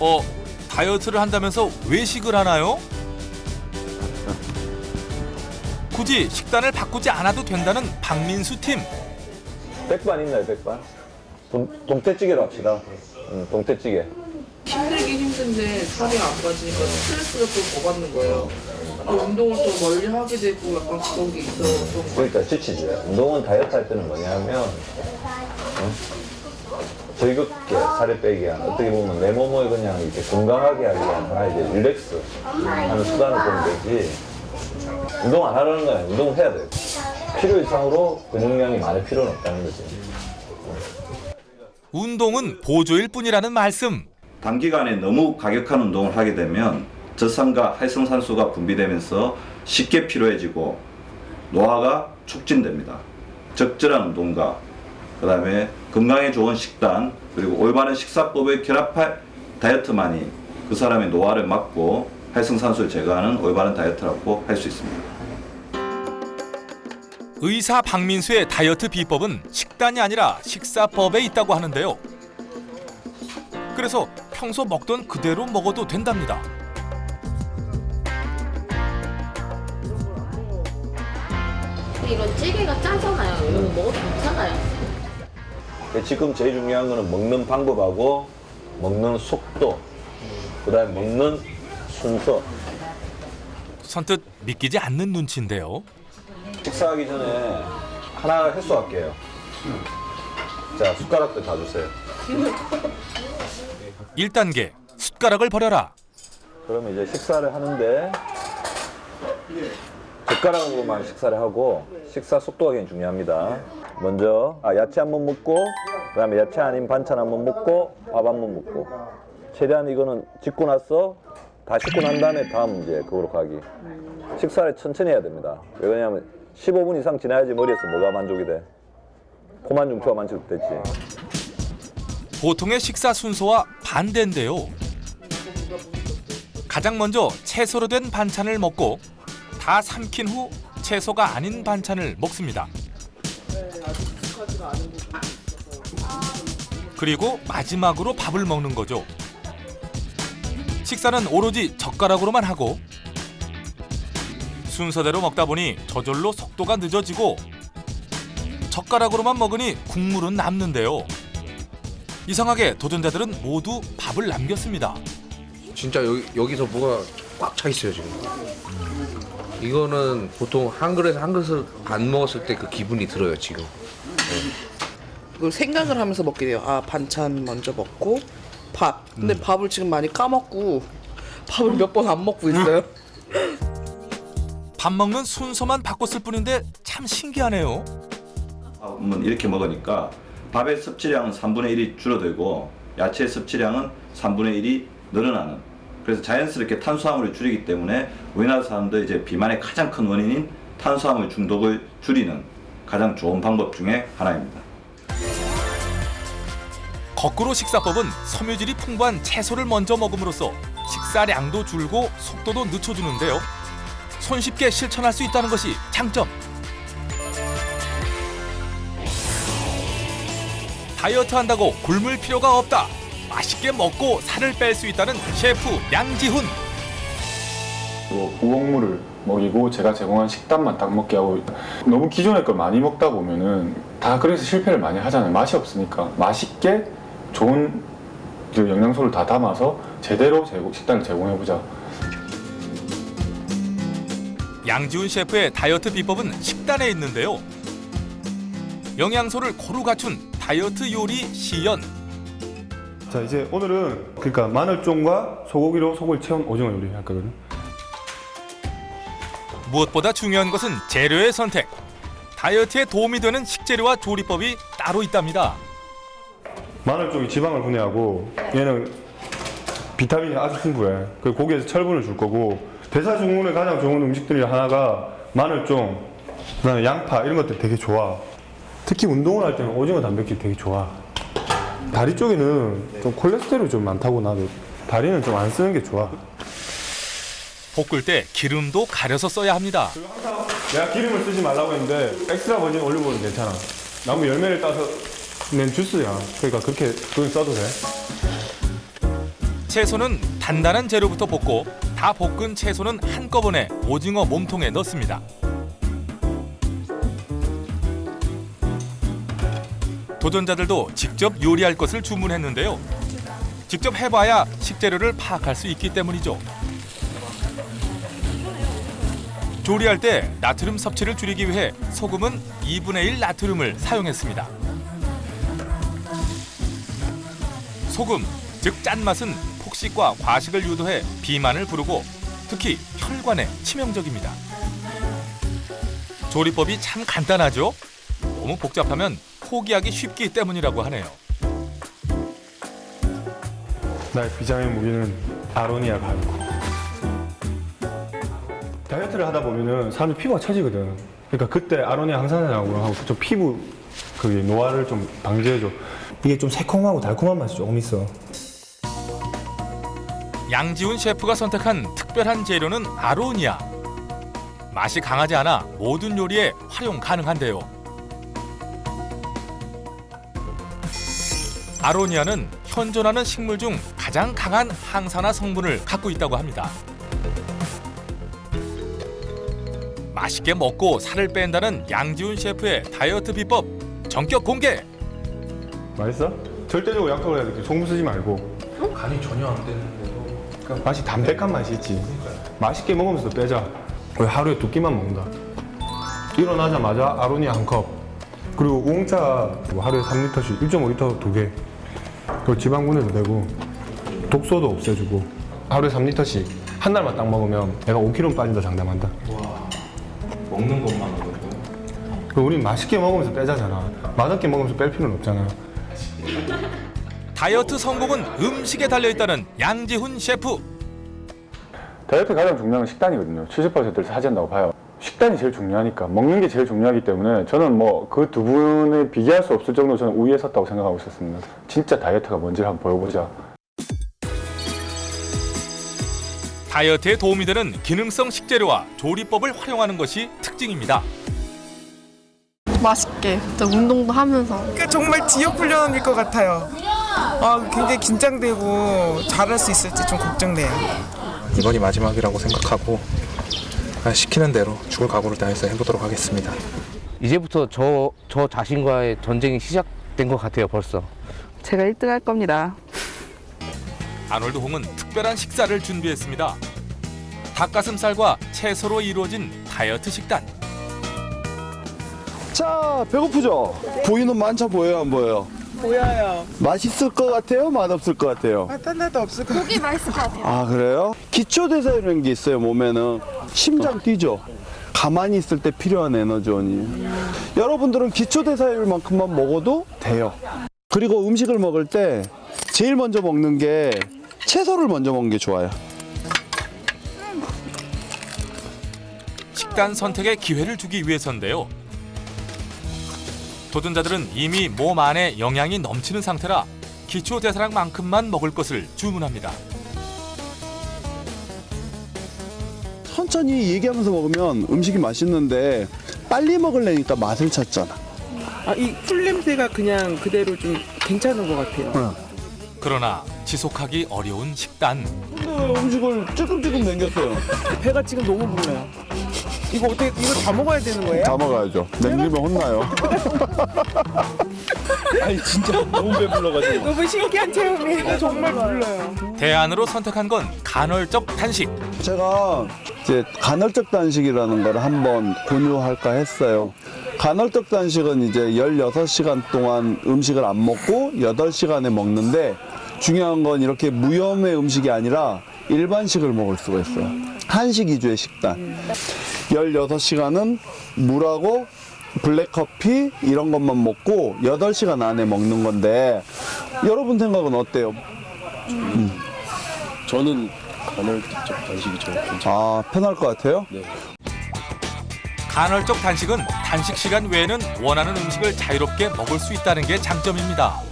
어, 다이어트를 한다면서 외식을 하나요? 굳이 식단을 바꾸지 않아도 된다는 박민수 팀. 백반 있나요, 백반? 동, 동태찌개로 합시다. 응, 동태찌개. 힘들긴 힘든데 살이 안 빠지니까 스트레스가 좀더 받는 거예요. 또 운동을 또 멀리 하게 되고 약간 그런 게 있어서 좀 그러니까 지치지. 운동은 다이어트 할 때는 뭐냐면, 응? 즐겁게 살을 빼기 위한, 어떻게 보면 내 몸을 그냥 이렇게 건강하게 하기 위한 하나의 이제 릴렉스 하는 수단을 보면 되지. 운동 안 하려는 거야. 운동을 해야 돼. 필요 이상으로 근육량이 많을 필요는 없다는 거지. 운동은 보조일 뿐이라는 말씀. 단기간에 너무 과격한 운동을 하게 되면 젖산과 활성산소가 분비되면서 쉽게 피로해지고 노화가 촉진됩니다. 적절한 운동과 그 다음에 건강에 좋은 식단 그리고 올바른 식사법을 결합할 다이어트만이 그 사람의 노화를 막고 활성산소를 제거하는 올바른 다이어트라고 할 수 있습니다. 의사 박민수의 다이어트 비법은 식단이 아니라 식사법에 있다고 하는데요. 그래서 평소 먹던 그대로 먹어도 된답니다. 이런 찌개가 짜잖아요. 이런 거 먹어도 괜찮아요. 근데 지금 제일 중요한 거는 먹는 방법하고 먹는 속도, 그 다음에 먹는 순서. 선뜻 믿기지 않는 눈치인데요. 식사하기 전에 하나 횟수할게요. 자, 숟가락도 다 주세요. 1단계 숟가락을 버려라. 그러면 이제 식사를 하는데 젓가락으로만 식사를 하고 식사 속도가 굉장히 중요합니다. 먼저 아, 야채 한 번 먹고 그다음에 야채 아닌 반찬 한 번 먹고 밥 한 번 먹고 최대한 이거는 짓고 나서 다 씻고 난 다음에 다음 이제 그거로 가기. 식사를 천천히 해야 됩니다. 왜 그러냐면 15분 이상 지나야지 머리에서 뭐가 만족이 돼. 포만 중초가 만족되지. 보통의 식사 순서와 반대인데요. 가장 먼저 채소로 된 반찬을 먹고 다 삼킨 후 채소가 아닌 반찬을 먹습니다. 그리고 마지막으로 밥을 먹는 거죠. 식사는 오로지 젓가락으로만 하고 순서대로 먹다 보니 저절로 속도가 늦어지고 젓가락으로만 먹으니 국물은 남는데요. 이상하게 도전자들은 모두 밥을 남겼습니다. 진짜 여기, 여기서 뭐가 꽉 차 있어요 지금. 이거는 보통 한 그릇에 한 그릇을 안 먹었을 때 그 기분이 들어요 지금. 그걸 생각을 하면서 먹게 돼요. 아 반찬 먼저 먹고 밥. 근데 밥을 지금 많이 까먹고 밥을 몇 번 안 먹고 있어요. 밥 먹는 순서만 바꿨을 뿐인데 참 신기하네요. 밥은 이렇게 먹으니까 밥의 섭취량은 3분의 1이 줄어들고 야채의 섭취량은 3분의 1이 늘어나는 그래서 자연스럽게 탄수화물을 줄이기 때문에 우리나라 사람들 이제 비만의 가장 큰 원인인 탄수화물 중독을 줄이는 가장 좋은 방법 중에 하나입니다. 거꾸로 식사법은 섬유질이 풍부한 채소를 먼저 먹음으로써 식사량도 줄고 속도도 늦춰주는데요. 손쉽게 실천할 수 있다는 것이 장점. 다이어트 한다고 굶을 필요가 없다. 맛있게 먹고 살을 뺄 수 있다는 셰프 양지훈. 뭐 우엉물을 먹이고 제가 제공한 식단만 딱 먹게 하고 너무 기존의 걸 많이 먹다 보면은 다 그래서 실패를 많이 하잖아요. 맛이 없으니까 맛있게 좋은 그 영양소를 다 담아서 제대로 제공, 식단을 제공해 보자. 양지훈 셰프의 다이어트 비법은 식단에 있는데요. 영양소를 고루 갖춘 다이어트 요리 시연. 자 이제 오늘은 그러니까 마늘종과 소고기로 속을 채운 오징어 요리 할 거거든요. 무엇보다 중요한 것은 재료의 선택. 다이어트에 도움이 되는 식재료와 조리법이 따로 있답니다. 마늘 쪽이 지방을 분해하고 얘는 비타민이 아주 풍부해. 그 고기에서 철분을 줄 거고 대사 증후군에 가장 좋은 음식들이 하나가 마늘종, 그다음에 양파 이런 것들 되게 좋아. 특히 운동을 할 때는 오징어 단백질 되게 좋아. 다리 쪽에는 좀 콜레스테롤이 좀 많다고 나도 다리는 좀 안 쓰는 게 좋아. 볶을 때 기름도 가려서 써야 합니다. 내가 기름을 쓰지 말라고 했는데 엑스트라 버진 올리브오일 괜찮아. 나무 열매를 따서 낸 주스야. 그러니까 그렇게 그걸 써도 돼. 채소는 단단한 재료부터 볶고 다 볶은 채소는 한꺼번에 오징어 몸통에 넣습니다. 도전자들도 직접 요리할 것을 주문했는데요. 직접 해봐야 식재료를 파악할 수 있기 때문이죠. 조리할 때 나트륨 섭취를 줄이기 위해 소금은 2분의 1 나트륨을 사용했습니다. 소금, 즉 짠맛은 폭식과 과식을 유도해 비만을 부르고 특히 혈관에 치명적입니다. 조리법이 참 간단하죠? 너무 복잡하면 포기하기 쉽기 때문이라고 하네요. 나의 비장의 무기는 아로니아 가루고. 다이어트를 하다 보면은 사람들 피부가 처지거든. 그러니까 그때 아로니아 항산화하고 하고 좀 피부 그 노화를 좀 방지해줘. 이게 좀 새콤하고 달콤한 맛이 조금 있어. 양지훈 셰프가 선택한 특별한 재료는 아로니아. 맛이 강하지 않아 모든 요리에 활용 가능한데요. 아로니아는 현존하는 식물 중 가장 강한 항산화 성분을 갖고 있다고 합니다. 맛있게 먹고 살을 뺀다는 양지훈 셰프의 다이어트 비법 전격 공개! 맛있어? 절대적으로 약속을 해야 돼. 소금 쓰지 말고. 간이 전혀 안 되는데도 그러니까 맛이 담백한 맛이 있지. 맛있게 먹으면서 빼자. 거의 하루에 두 끼만 먹는다. 일어나자마자 아로니아 한 컵. 그리고 우엉차 하루에 3리터씩 1.5리터 두 개. 그리고 지방분해도 되고 독소도 없애주고 하루에 3리터씩 한 달만 딱 먹으면 내가 5kg 빠진다 장담한다. 먹는 것만으로도 그 우린 맛있게 먹으면서 빼자잖아. 맛없게 먹으면서 뺄 필요는 없잖아. 다이어트 성공은 음식에 달려있다는 양지훈 셰프. 다이어트 가장 중요한 건 식단이거든요. 70%를 차지한다고 봐요. 식단이 제일 중요하니까 먹는 게 제일 중요하기 때문에 저는 뭐 그 두 분을 비교할 수 없을 정도로 저는 우위에 섰다고 생각하고 있었습니다. 진짜 다이어트가 뭔지를 한번 보여보자. 다이어트에 도움이 되는 기능성 식재료와 조리법을 활용하는 것이 특징입니다. 맛있게 또 운동도 하면서 그게 정말 지역 훈련일 것 같아요. 아, 굉장히 긴장되고 잘할 수 있을지 좀 걱정돼요. 이번이 마지막이라고 생각하고 그냥 시키는 대로 죽을 각오를 다해서 해보도록 하겠습니다. 이제부터 저, 저 자신과의 전쟁이 시작된 것 같아요 벌써 제가 1등 할 겁니다. 아놀드 홍은 특별한 식사를 준비했습니다. 닭가슴살과 채소로 이루어진 다이어트 식단. 자, 배고프죠? 보이는 만차 보여요, 안 보여요? 보여요. 맛있을 것 같아요? 맛없을 것 같아요? 아, 하나도 없을 것 고기 맛있을 것 같아요. 아, 그래요? 기초대사라는 게 있어요, 몸에는. 심장 뛰죠? 가만히 있을 때 필요한 에너지원이. 여러분들은 기초대사율만큼만 먹어도 돼요. 그리고 음식을 먹을 때 제일 먼저 먹는 게 채소를 먼저 먹는 게 좋아요. 식단 선택의 기회를 주기 위해서인데요. 도전자들은 이미 몸 안에 영양이 넘치는 상태라 기초 대사량만큼만 먹을 것을 주문합니다. 천천히 얘기하면서 먹으면 음식이 맛있는데 빨리 먹으려니까 맛을 찾잖아. 아, 이 풀냄새가 그냥 그대로 좀 괜찮은 것 같아요. 그러나 지속하기 어려운 식단. 근데 음식을 찔끔찔끔 남겼어요. 배가 지금 너무 불러요. 이거 어떻게, 이거 다 먹어야 되는 거예요? 다 먹어야죠. 남기면 혼나요. 아니 진짜 너무 배불러가지고. 너무 신기한 체험이에요. 정말 불러요. 대안으로 선택한 건 간헐적 단식. 제가 이제 간헐적 단식이라는 걸 한번 권유할까 했어요. 간헐적 단식은 이제 16시간 동안 음식을 안 먹고 8시간에 먹는데 중요한 건 이렇게 무염의 음식이 아니라 일반식을 먹을 수가 있어요. 한식 위주의 식단. 16시간은 물하고 블랙커피 이런 것만 먹고 8시간 안에 먹는 건데 여러분 생각은 어때요? 저는 간헐적 단식이 좀 괜찮아요. 아, 편할 것 같아요? 간헐적 단식은 단식 시간 외에는 원하는 음식을 자유롭게 먹을 수 있다는 게 장점입니다.